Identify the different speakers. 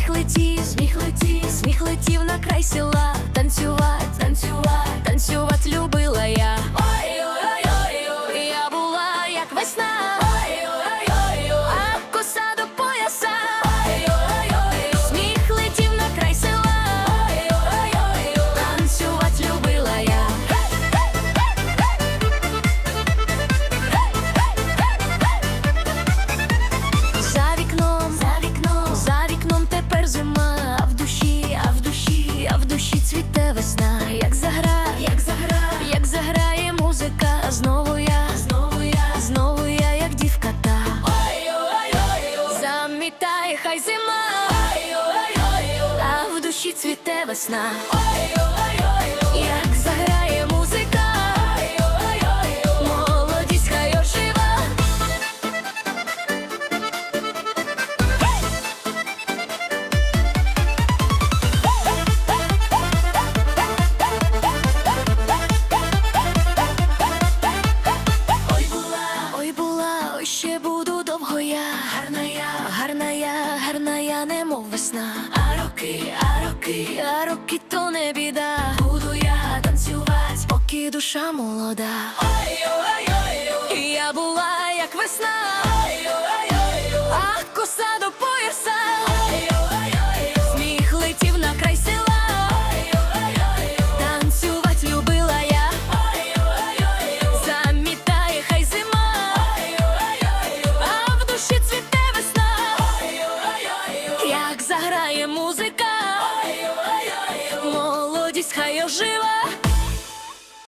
Speaker 1: Сміх летів, сміх летів, сміх летів на край села танцював. Хай зима, а в душі цвіте весна. Як заграє музика, молодість хай ожива. Ой була, ой була, ой ще буду я, немов весна. А роки, а роки, а роки то не біда. Буду я танцювати, поки душа молода. Ой, ой, ой, ой. Я була як весна. грає музика, молодість хай ожива.